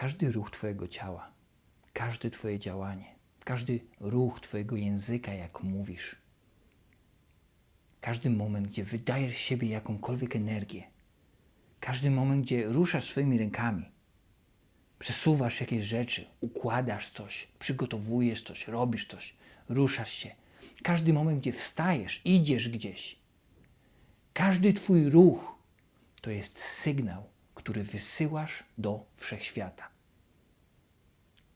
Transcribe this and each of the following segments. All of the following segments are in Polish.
każdy ruch Twojego ciała, każde Twoje działanie, każdy ruch Twojego języka, jak mówisz, każdy moment, gdzie wydajesz z siebie jakąkolwiek energię, każdy moment, gdzie ruszasz swoimi rękami, przesuwasz jakieś rzeczy, układasz coś, przygotowujesz coś, robisz coś, ruszasz się. Każdy moment, gdzie wstajesz, idziesz gdzieś, każdy Twój ruch to jest sygnał, który wysyłasz do wszechświata.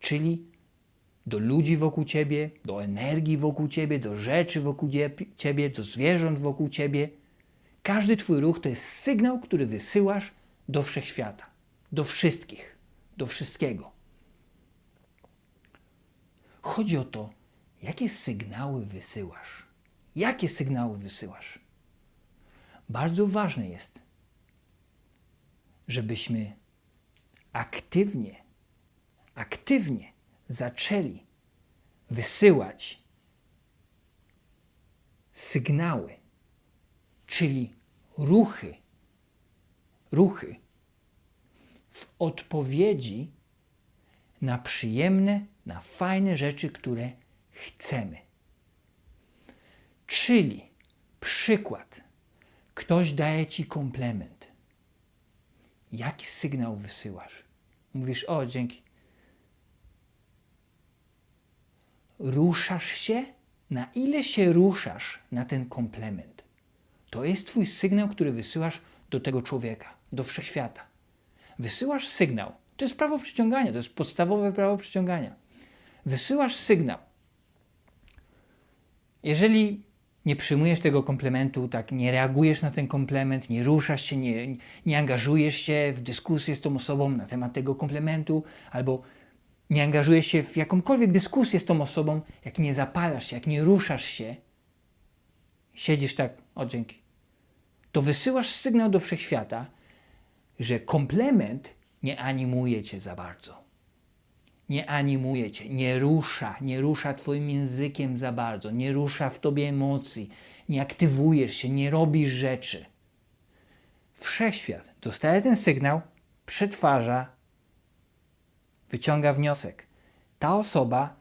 Czyli do ludzi wokół ciebie, do energii wokół ciebie, do rzeczy wokół cie- ciebie, do zwierząt wokół ciebie. Każdy Twój ruch to jest sygnał, który wysyłasz do wszechświata, do wszystkich, do wszystkiego. Chodzi o to, jakie sygnały wysyłasz. Jakie sygnały wysyłasz? Bardzo ważne jest, żebyśmy aktywnie, aktywnie zaczęli wysyłać sygnały, czyli ruchy, ruchy w odpowiedzi na przyjemne, na fajne rzeczy, które chcemy. Czyli przykład. Ktoś daje ci komplement. Jaki sygnał wysyłasz? Mówisz, o, dzięki. Ruszasz się? Na ile się ruszasz na ten komplement? To jest Twój sygnał, który wysyłasz do tego człowieka, do wszechświata. Wysyłasz sygnał. To jest prawo przyciągania, to jest podstawowe prawo przyciągania. Wysyłasz sygnał. Jeżeli nie przyjmujesz tego komplementu, tak nie reagujesz na ten komplement, nie ruszasz się, nie, nie angażujesz się w dyskusję z tą osobą na temat tego komplementu, albo nie angażujesz się w jakąkolwiek dyskusję z tą osobą, jak nie zapalasz się, jak nie ruszasz się, siedzisz tak, o dzięki, to wysyłasz sygnał do wszechświata, że komplement nie animuje cię za bardzo. Nie animuje cię, nie rusza, nie rusza twoim językiem za bardzo, nie rusza w tobie emocji, nie aktywujesz się, nie robisz rzeczy. Wszechświat dostaje ten sygnał, przetwarza, wyciąga wniosek. Ta osoba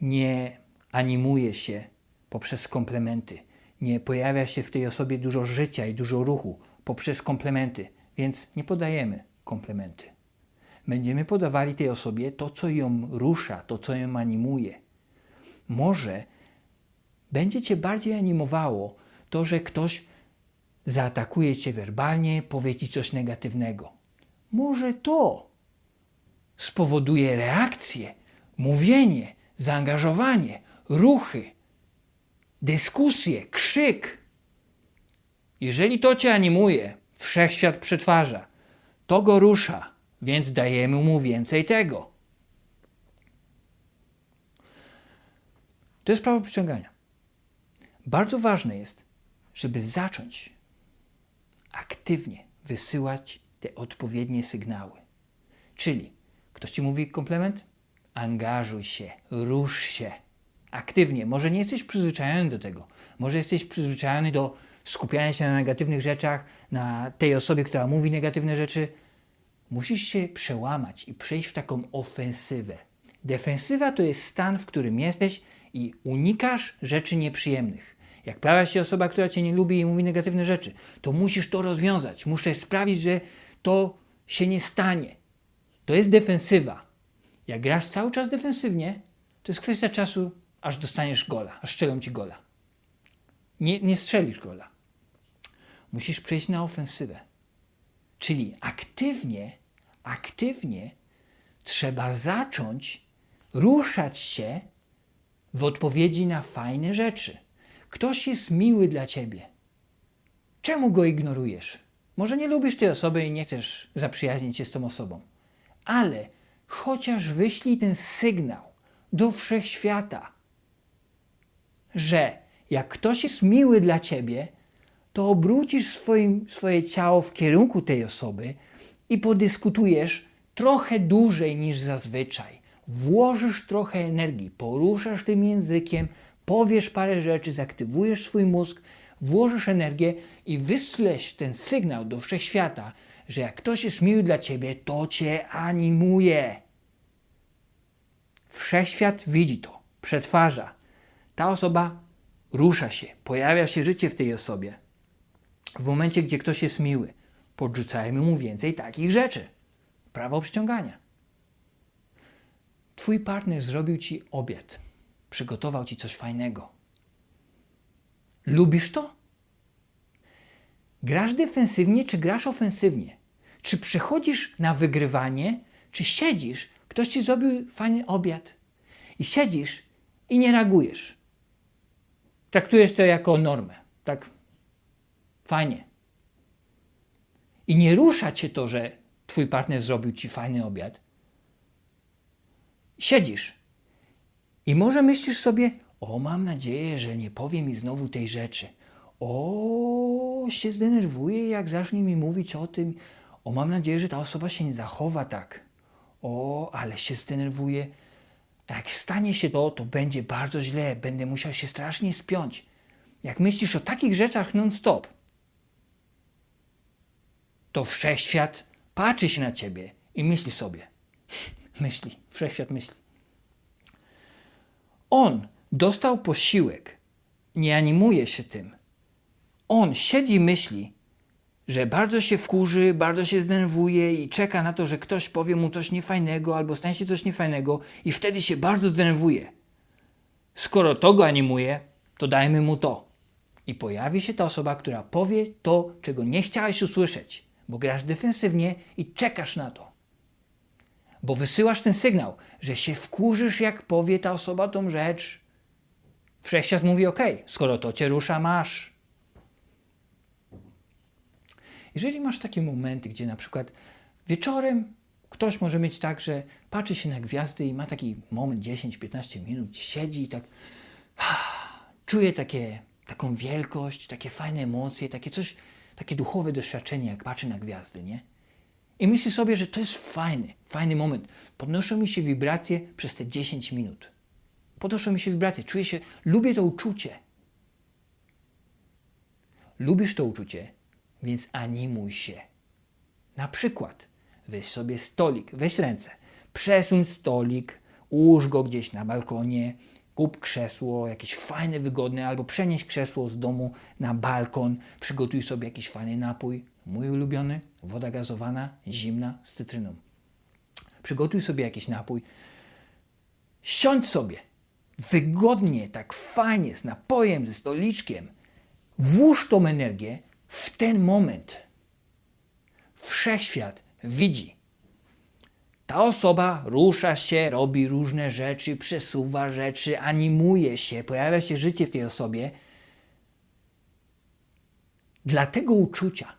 nie animuje się poprzez komplementy. Nie pojawia się w tej osobie dużo życia i dużo ruchu poprzez komplementy, więc nie podajemy komplementy. Będziemy podawali tej osobie to, co ją rusza, to, co ją animuje. Może będzie cię bardziej animowało to, że ktoś zaatakuje cię werbalnie, powie ci coś negatywnego. Może to spowoduje reakcję, mówienie, zaangażowanie, ruchy, dyskusję, krzyk. Jeżeli to cię animuje, wszechświat przetwarza, to go rusza, więc dajemy mu więcej tego. To jest prawo przyciągania. Bardzo ważne jest, żeby zacząć aktywnie wysyłać te odpowiednie sygnały. Czyli ktoś ci mówi komplement? Angażuj się, rusz się aktywnie. Może nie jesteś przyzwyczajony do tego. Może jesteś przyzwyczajony do skupiania się na negatywnych rzeczach, na tej osobie, która mówi negatywne rzeczy. Musisz się przełamać i przejść w taką ofensywę. Defensywa to jest stan, w którym jesteś i unikasz rzeczy nieprzyjemnych. Jak pojawia się osoba, która cię nie lubi i mówi negatywne rzeczy, to musisz to rozwiązać. Muszę sprawić, że to się nie stanie. To jest defensywa. Jak grasz cały czas defensywnie, to jest kwestia czasu, aż dostaniesz gola, aż strzelą ci gola. Nie, nie strzelisz gola. Musisz przejść na ofensywę. Czyli aktywnie, aktywnie trzeba zacząć ruszać się w odpowiedzi na fajne rzeczy. Ktoś jest miły dla ciebie. Czemu go ignorujesz? Może nie lubisz tej osoby i nie chcesz zaprzyjaźnić się z tą osobą, ale chociaż wyślij ten sygnał do wszechświata, że jak ktoś jest miły dla ciebie, to obrócisz swoim, swoje ciało w kierunku tej osoby i podyskutujesz trochę dłużej niż zazwyczaj. Włożysz trochę energii, poruszasz tym językiem, powiesz parę rzeczy, zaktywujesz swój mózg, włożysz energię i wyślesz ten sygnał do wszechświata, że jak ktoś jest miły dla ciebie, to cię animuje. Wszechświat widzi to, przetwarza. Ta osoba rusza się, pojawia się życie w tej osobie. W momencie, gdzie ktoś jest miły, podrzucajmy mu więcej takich rzeczy. Prawo przyciągania. Twój partner zrobił ci obiad, przygotował ci coś fajnego. Lubisz to? Grasz defensywnie, czy grasz ofensywnie? Czy przechodzisz na wygrywanie, czy siedzisz, ktoś ci zrobił fajny obiad i siedzisz i nie reagujesz? Traktujesz to jako normę. Tak fajnie. I nie rusza cię to, że twój partner zrobił ci fajny obiad. Siedzisz i może myślisz sobie, o mam nadzieję, że nie powie mi znowu tej rzeczy. O, się zdenerwuje, jak zacznie mi mówić o tym. O, mam nadzieję, że ta osoba się nie zachowa tak. O, ale się zdenerwuje. A jak stanie się to, to będzie bardzo źle. Będę musiał się strasznie spiąć. Jak myślisz o takich rzeczach non-stop, to wszechświat patrzy się na ciebie i myśli sobie. Myśli, wszechświat myśli. On dostał posiłek, nie animuje się tym. On siedzi i myśli, że bardzo się wkurzy, bardzo się zdenerwuje i czeka na to, że ktoś powie mu coś niefajnego albo stanie się coś niefajnego i wtedy się bardzo zdenerwuje. Skoro to go animuje, to dajmy mu to. I pojawi się ta osoba, która powie to, czego nie chciałeś usłyszeć, bo grasz defensywnie i czekasz na to. Bo wysyłasz ten sygnał, że się wkurzysz, jak powie ta osoba tą rzecz. Wszechświat mówi: OK, skoro to cię rusza, masz. Jeżeli masz takie momenty, gdzie na przykład wieczorem ktoś może mieć tak, że patrzy się na gwiazdy i ma taki moment 10-15 minut, siedzi i tak czuje takie, taką wielkość, takie fajne emocje, takie coś, takie duchowe doświadczenie, jak patrzy na gwiazdy, nie? I myśli sobie, że to jest fajny, fajny moment. Podnoszą mi się wibracje przez te 10 minut. Podnoszą mi się wibracje, czuję się, lubię to uczucie. Lubisz to uczucie, więc animuj się. Na przykład, weź sobie stolik, weź ręce, przesuń stolik, ułóż go gdzieś na balkonie, kup krzesło, jakieś fajne, wygodne, albo przenieś krzesło z domu na balkon, przygotuj sobie jakiś fajny napój, mój ulubiony, woda gazowana, zimna, z cytryną. Przygotuj sobie jakiś napój, siądź sobie, wygodnie, tak fajnie, z napojem, ze stoliczkiem, włóż tą energię w ten moment. Wszechświat widzi. Ta osoba rusza się, robi różne rzeczy, przesuwa rzeczy, animuje się, pojawia się życie w tej osobie. Dla tego uczucia,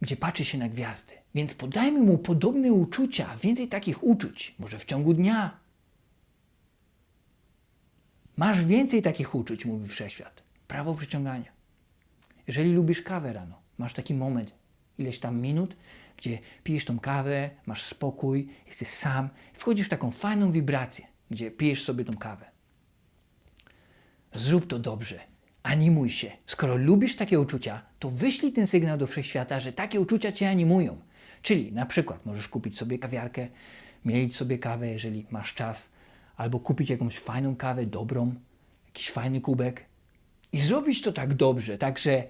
gdzie patrzy się na gwiazdy. Więc podajmy mu podobne uczucia, więcej takich uczuć, może w ciągu dnia. Masz więcej takich uczuć, mówi wszechświat. Prawo przyciągania. Jeżeli lubisz kawę rano, masz taki moment, ileś tam minut, gdzie pijesz tą kawę, masz spokój, jesteś sam, wchodzisz w taką fajną wibrację, gdzie pijesz sobie tą kawę. Zrób to dobrze, animuj się. Skoro lubisz takie uczucia, to wyślij ten sygnał do wszechświata, że takie uczucia cię animują. Czyli na przykład możesz kupić sobie kawiarkę, mielić sobie kawę, jeżeli masz czas, albo kupić jakąś fajną kawę, dobrą, jakiś fajny kubek i zrobić to tak dobrze, tak że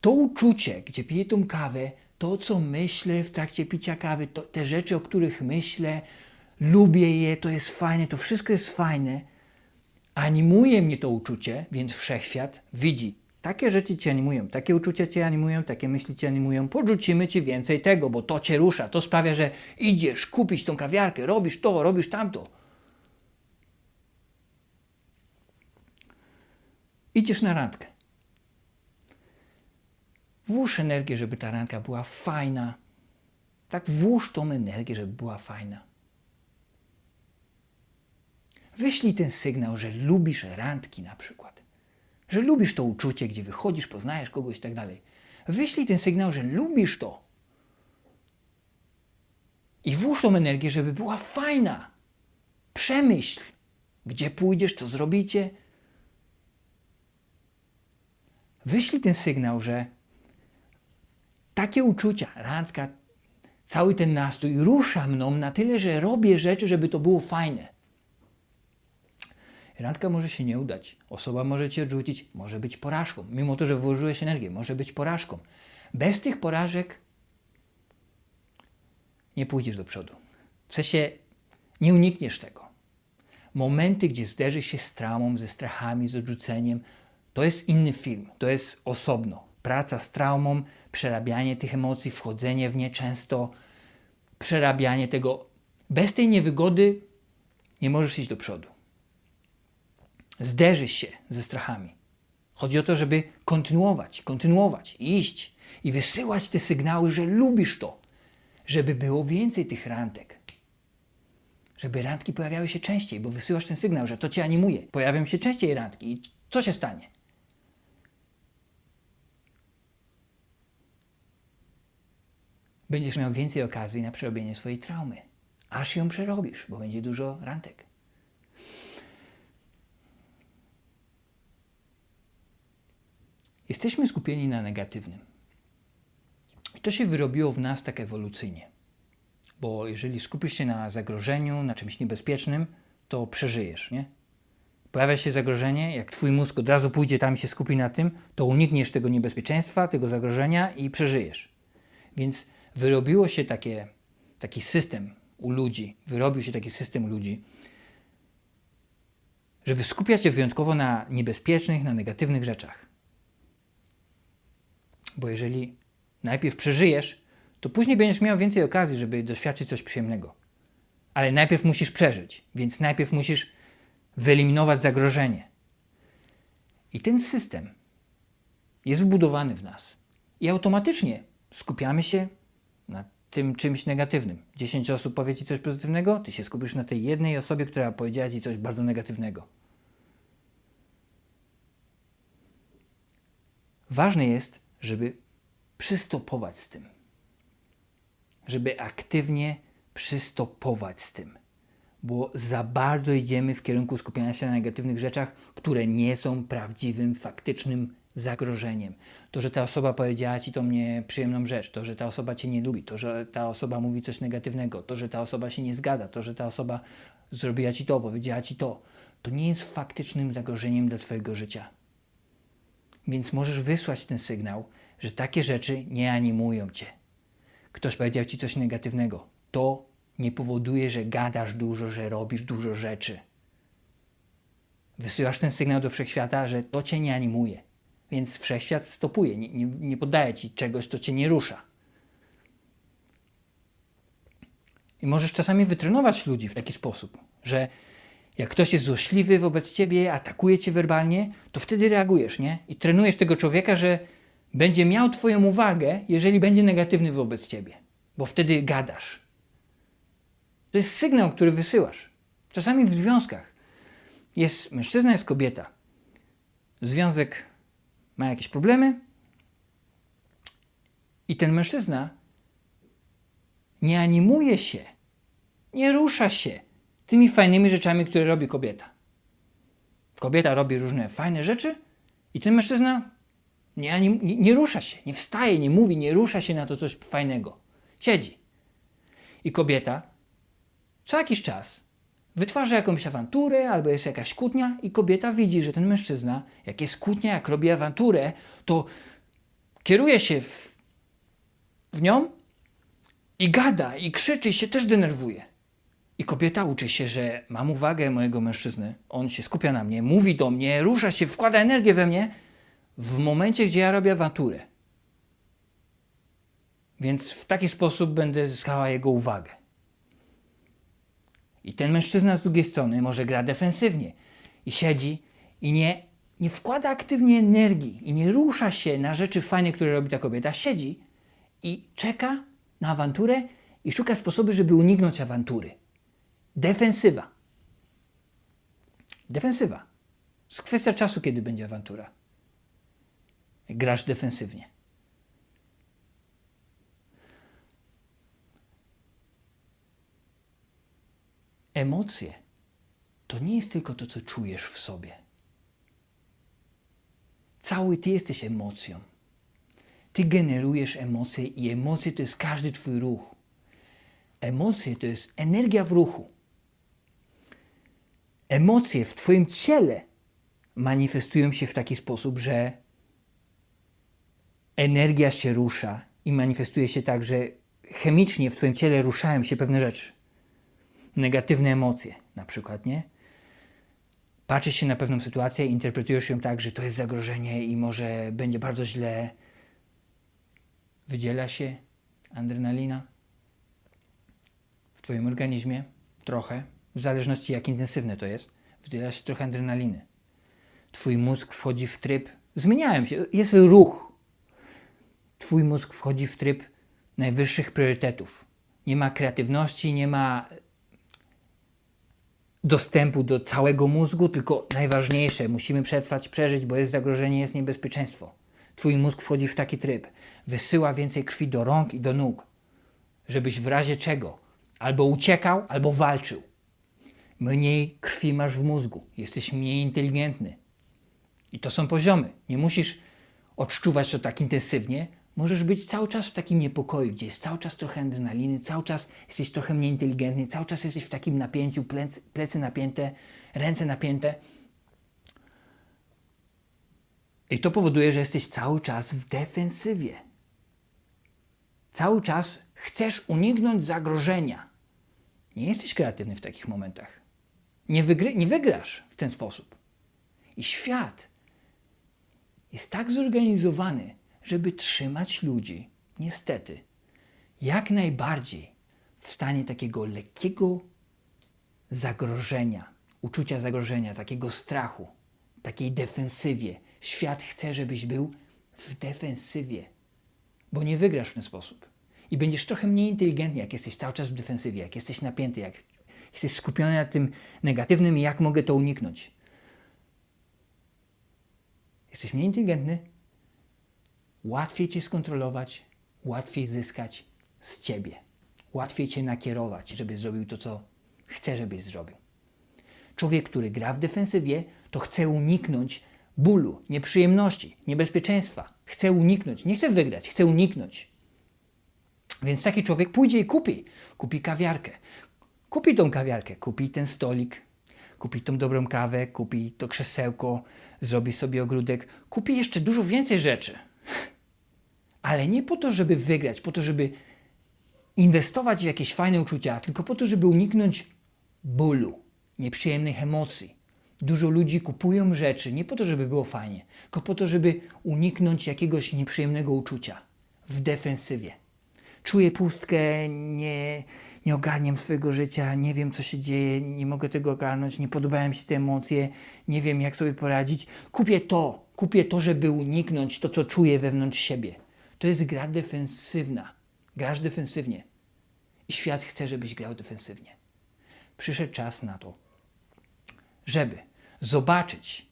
to uczucie, gdzie piję tą kawę, to co myślę w trakcie picia kawy, to, te rzeczy, o których myślę, lubię je, to jest fajne, to wszystko jest fajne, animuje mnie to uczucie, więc wszechświat widzi. Takie rzeczy cię animują, takie uczucia cię animują, takie myśli cię animują. Podrzucimy ci więcej tego, bo to cię rusza. To sprawia, że idziesz kupić tą kawiarkę, robisz to, robisz tamto. Idziesz na randkę. Włóż energię, żeby ta randka była fajna. Tak włóż tą energię, żeby była fajna. Wyślij ten sygnał, że lubisz randki na przykład. Że lubisz to uczucie, gdzie wychodzisz, poznajesz kogoś i tak dalej. Wyślij ten sygnał, że lubisz to. I włóż tą energię, żeby była fajna. Przemyśl, gdzie pójdziesz, co zrobicie. Wyślij ten sygnał, że takie uczucia, randka, cały ten nastrój rusza mną na tyle, że robię rzeczy, żeby to było fajne. Randka może się nie udać, osoba może cię odrzucić, może być porażką, mimo to, że włożyłeś energię, może być porażką. Bez tych porażek nie pójdziesz do przodu. W sensie nie unikniesz tego. Momenty, gdzie zderzysz się z traumą, ze strachami, z odrzuceniem, to jest inny film, to jest osobno. Praca z traumą, przerabianie tych emocji, wchodzenie w nie często, przerabianie tego. Bez tej niewygody nie możesz iść do przodu. Zderzysz się ze strachami. Chodzi o to, żeby kontynuować, kontynuować, iść i wysyłać te sygnały, że lubisz to, żeby było więcej tych randek. Żeby randki pojawiały się częściej, bo wysyłasz ten sygnał, że to cię animuje. Pojawią się częściej randki i co się stanie? Będziesz miał więcej okazji na przerobienie swojej traumy. Aż ją przerobisz, bo będzie dużo randek. Jesteśmy skupieni na negatywnym. I to się wyrobiło w nas tak ewolucyjnie. Bo jeżeli skupisz się na zagrożeniu, na czymś niebezpiecznym, to przeżyjesz, nie? Pojawia się zagrożenie, jak twój mózg od razu pójdzie tam i się skupi na tym, to unikniesz tego niebezpieczeństwa, tego zagrożenia i przeżyjesz. Więc wyrobiło się takie, taki system u ludzi, wyrobił się taki system u ludzi, żeby skupiać się wyjątkowo na niebezpiecznych, na negatywnych rzeczach. Bo jeżeli najpierw przeżyjesz, to później będziesz miał więcej okazji, żeby doświadczyć coś przyjemnego. Ale najpierw musisz przeżyć, więc najpierw musisz wyeliminować zagrożenie. I ten system jest wbudowany w nas. I automatycznie skupiamy się na tym czymś negatywnym. 10 osób powie ci coś pozytywnego, ty się skupisz na tej jednej osobie, która powiedziała ci coś bardzo negatywnego. Ważne jest, żeby przystopować z tym. Żeby aktywnie przystopować z tym. Bo za bardzo idziemy w kierunku skupiania się na negatywnych rzeczach, które nie są prawdziwym, faktycznym zagrożeniem. To, że ta osoba powiedziała ci tą nieprzyjemną rzecz, to, że ta osoba cię nie lubi, to, że ta osoba mówi coś negatywnego, to, że ta osoba się nie zgadza, to, że ta osoba zrobiła ci to, powiedziała ci to, to nie jest faktycznym zagrożeniem dla twojego życia. Więc możesz wysłać ten sygnał, że takie rzeczy nie animują cię. Ktoś powiedział ci coś negatywnego. To nie powoduje, że gadasz dużo, że robisz dużo rzeczy. Wysyłasz ten sygnał do wszechświata, że to cię nie animuje. Więc wszechświat stopuje, nie, nie, nie podaje ci czegoś, co cię nie rusza. I możesz czasami wytrenować ludzi w taki sposób, że jak ktoś jest złośliwy wobec ciebie, atakuje cię werbalnie, to wtedy reagujesz, nie? I trenujesz tego człowieka, że będzie miał twoją uwagę, jeżeli będzie negatywny wobec ciebie, bo wtedy gadasz. To jest sygnał, który wysyłasz. Czasami w związkach jest mężczyzna, jest kobieta. Związek ma jakieś problemy i ten mężczyzna nie animuje się, nie rusza się tymi fajnymi rzeczami, które robi kobieta. Kobieta robi różne fajne rzeczy i ten mężczyzna nie, nie, nie rusza się, nie wstaje, nie mówi, nie rusza się na to coś fajnego. Siedzi. I kobieta co jakiś czas wytwarza jakąś awanturę albo jest jakaś kłótnia i kobieta widzi, że ten mężczyzna, jak jest kłótnia, jak robi awanturę, to kieruje się w, w nią i gada, i krzyczy, i się też denerwuje. I kobieta uczy się, że mam uwagę mojego mężczyzny, on się skupia na mnie, mówi do mnie, rusza się, wkłada energię we mnie w momencie, gdzie ja robię awanturę. Więc w taki sposób będę zyskała jego uwagę. I ten mężczyzna z drugiej strony może gra defensywnie i siedzi i nie, nie wkłada aktywnie energii i nie rusza się na rzeczy fajne, które robi ta kobieta. Siedzi i czeka na awanturę i szuka sposobu, żeby uniknąć awantury. Defensywa. Defensywa. To jest kwestia czasu, kiedy będzie awantura. Grasz defensywnie. Emocje to nie jest tylko to, co czujesz w sobie. Cały ty jesteś emocją. Ty generujesz emocje i emocje to jest każdy Twój ruch. Emocje to jest energia w ruchu. Emocje w Twoim ciele manifestują się w taki sposób, że energia się rusza i manifestuje się tak, że chemicznie w Twoim ciele ruszają się pewne rzeczy. Negatywne emocje, na przykład, nie? Patrzysz się na pewną sytuację interpretujesz ją tak, że to jest zagrożenie i może będzie bardzo źle. Wydziela się adrenalina w Twoim organizmie trochę, w zależności jak intensywne to jest, wydziela się trochę adrenaliny. Twój mózg wchodzi w tryb, zmieniają się, jest ruch. Twój mózg wchodzi w tryb najwyższych priorytetów. Nie ma kreatywności, nie ma dostępu do całego mózgu, tylko najważniejsze, musimy przetrwać, przeżyć, bo jest zagrożenie, jest niebezpieczeństwo. Twój mózg wchodzi w taki tryb. Wysyła więcej krwi do rąk i do nóg, żebyś w razie czego albo uciekał, albo walczył. Mniej krwi masz w mózgu, jesteś mniej inteligentny. I to są poziomy. Nie musisz odczuwać to tak intensywnie. Możesz być cały czas w takim niepokoju, gdzie jest cały czas trochę adrenaliny, cały czas jesteś trochę mniej inteligentny, cały czas jesteś w takim napięciu, plecy, plecy napięte, ręce napięte. I to powoduje, że jesteś cały czas w defensywie. Cały czas chcesz uniknąć zagrożenia. Nie jesteś kreatywny w takich momentach. Nie, wygry, nie wygrasz w ten sposób. I świat jest tak zorganizowany, żeby trzymać ludzi, niestety, jak najbardziej w stanie takiego lekkiego zagrożenia, uczucia zagrożenia, takiego strachu, takiej defensywie. Świat chce, żebyś był w defensywie, bo nie wygrasz w ten sposób. I będziesz trochę mniej inteligentny, jak jesteś cały czas w defensywie, jak jesteś napięty, jak jesteś skupiony na tym negatywnym i jak mogę to uniknąć. Jesteś mniej inteligentny, łatwiej cię skontrolować, łatwiej zyskać z ciebie. Łatwiej cię nakierować, żebyś zrobił to, co chce, żebyś zrobił. Człowiek, który gra w defensywie, to chce uniknąć bólu, nieprzyjemności, niebezpieczeństwa. Chce uniknąć, nie chce wygrać, chce uniknąć. Więc taki człowiek pójdzie i kupi. Kupi kawiarkę. Kupi tą kawiarkę, kupi ten stolik, kupi tą dobrą kawę, kupi to krzesełko, zrobi sobie ogródek, kupi jeszcze dużo więcej rzeczy. Ale nie po to, żeby wygrać, po to, żeby inwestować w jakieś fajne uczucia, tylko po to, żeby uniknąć bólu, nieprzyjemnych emocji. Dużo ludzi kupują rzeczy nie po to, żeby było fajnie, tylko po to, żeby uniknąć jakiegoś nieprzyjemnego uczucia w defensywie. Czuję pustkę, nie, nie ogarniam swojego życia, nie wiem co się dzieje, nie mogę tego ogarnąć, nie podobają mi się te emocje, nie wiem jak sobie poradzić. Kupię to, kupię to, żeby uniknąć to, co czuję wewnątrz siebie. To jest gra defensywna. Grasz defensywnie. I świat chce, żebyś grał defensywnie. Przyszedł czas na to, żeby zobaczyć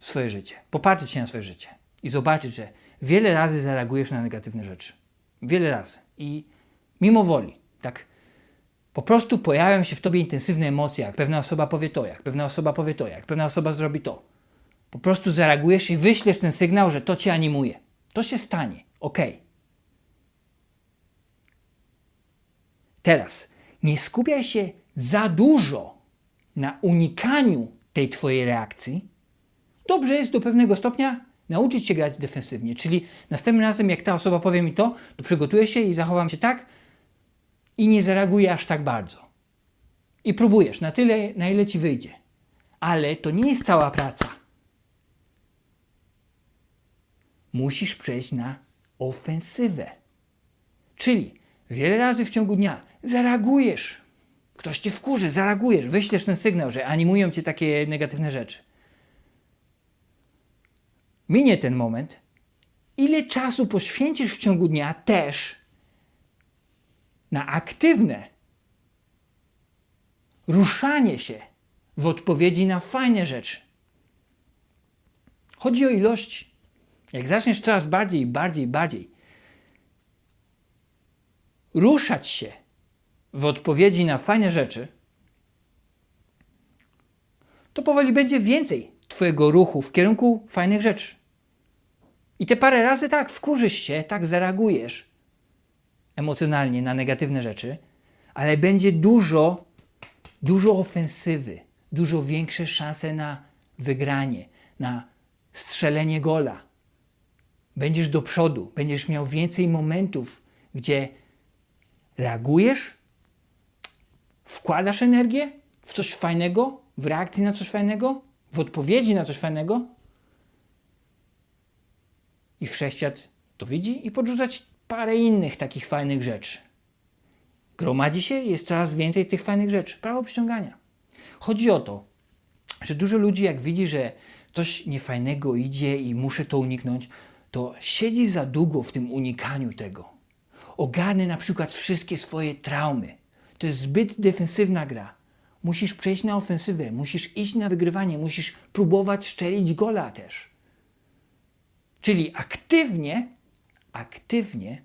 swoje życie, popatrzeć się na swoje życie i zobaczyć, że wiele razy zareagujesz na negatywne rzeczy. Wiele razy. I mimo woli, tak po prostu pojawiają się w tobie intensywne emocje, jak pewna osoba powie to, jak pewna osoba powie to, jak pewna osoba zrobi to. Po prostu zareagujesz i wyślesz ten sygnał, że to cię animuje. To się stanie. Ok. Teraz nie skupiaj się za dużo na unikaniu tej twojej reakcji. Dobrze jest do pewnego stopnia nauczyć się grać defensywnie, czyli następnym razem, jak ta osoba powie mi to, to przygotuję się i zachowam się tak i nie zareaguję aż tak bardzo. I próbujesz na tyle, na ile ci wyjdzie. Ale to nie jest cała praca. Musisz przejść na ofensywę. Czyli wiele razy w ciągu dnia zareagujesz. Ktoś cię wkurzy, zareagujesz, wyślesz ten sygnał, że animują cię takie negatywne rzeczy. Minie ten moment. Ile czasu poświęcisz w ciągu dnia też na aktywne ruszanie się w odpowiedzi na fajne rzeczy? Chodzi o ilości. Jak zaczniesz coraz bardziej, bardziej, bardziej ruszać się w odpowiedzi na fajne rzeczy, to powoli będzie więcej Twojego ruchu w kierunku fajnych rzeczy. I te parę razy tak, wkurzysz się, tak zareagujesz emocjonalnie na negatywne rzeczy, ale będzie dużo, dużo ofensywy, dużo większe szanse na wygranie, na strzelenie gola. Będziesz do przodu, będziesz miał więcej momentów, gdzie reagujesz, wkładasz energię w coś fajnego, w reakcji na coś fajnego, w odpowiedzi na coś fajnego i wszechświat to widzi i podrzucać parę innych takich fajnych rzeczy. Gromadzi się, jest coraz więcej tych fajnych rzeczy. Prawo przyciągania. Chodzi o to, że dużo ludzi jak widzi, że coś niefajnego idzie i muszę to uniknąć, to siedzi za długo w tym unikaniu tego. Ogarnę na przykład wszystkie swoje traumy. To jest zbyt defensywna gra. Musisz przejść na ofensywę, musisz iść na wygrywanie, musisz próbować szczelić gola też. Czyli aktywnie, aktywnie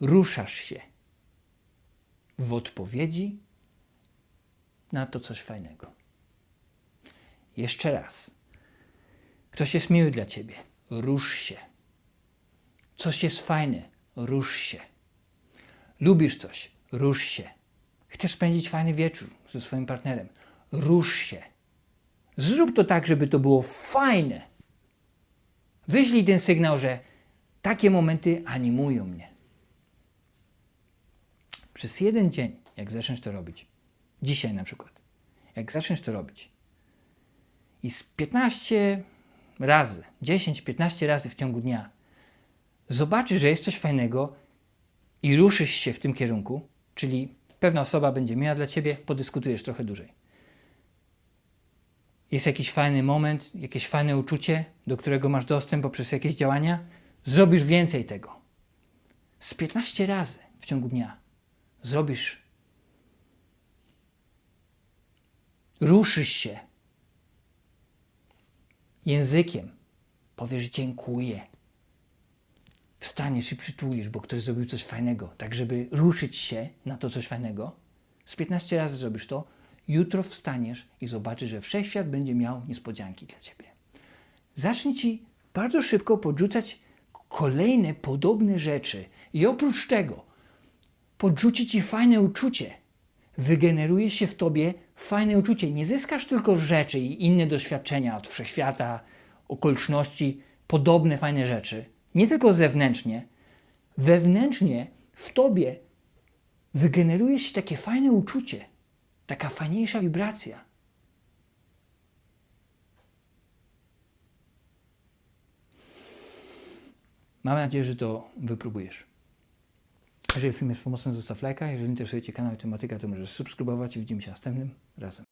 ruszasz się w odpowiedzi na to coś fajnego. Jeszcze raz. Ktoś jest miły dla ciebie, rusz się. Coś jest fajne, rusz się. Lubisz coś, rusz się. Chcesz spędzić fajny wieczór ze swoim partnerem, rusz się. Zrób to tak, żeby to było fajne. Wyślij ten sygnał, że takie momenty animują mnie. Przez jeden dzień, jak zaczniesz to robić, dzisiaj na przykład, jak zaczniesz to robić i z 15 razy, 10-15 razy w ciągu dnia zobaczysz, że jest coś fajnego i ruszysz się w tym kierunku, czyli pewna osoba będzie miała dla ciebie, podyskutujesz trochę dłużej. Jest jakiś fajny moment, jakieś fajne uczucie, do którego masz dostęp poprzez jakieś działania, zrobisz więcej tego. Z 15 razy w ciągu dnia zrobisz. Ruszysz się językiem, powiesz dziękuję. Wstaniesz i przytulisz, bo ktoś zrobił coś fajnego, tak żeby ruszyć się na to coś fajnego. Z 15 razy zrobisz to, jutro wstaniesz i zobaczysz, że wszechświat będzie miał niespodzianki dla ciebie. Zacznij ci bardzo szybko podrzucać kolejne podobne rzeczy i oprócz tego podrzuci ci fajne uczucie. Wygeneruje się w tobie fajne uczucie. Nie zyskasz tylko rzeczy i inne doświadczenia od wszechświata, okoliczności, podobne fajne rzeczy. Nie tylko zewnętrznie. Wewnętrznie w tobie wygeneruje się takie fajne uczucie, taka fajniejsza wibracja. Mam nadzieję, że to wypróbujesz. Jeżeli film jest pomocny, zostaw lajka. Jeżeli interesuje Cię kanał i tematyka, to możesz subskrybować i widzimy się następnym razem.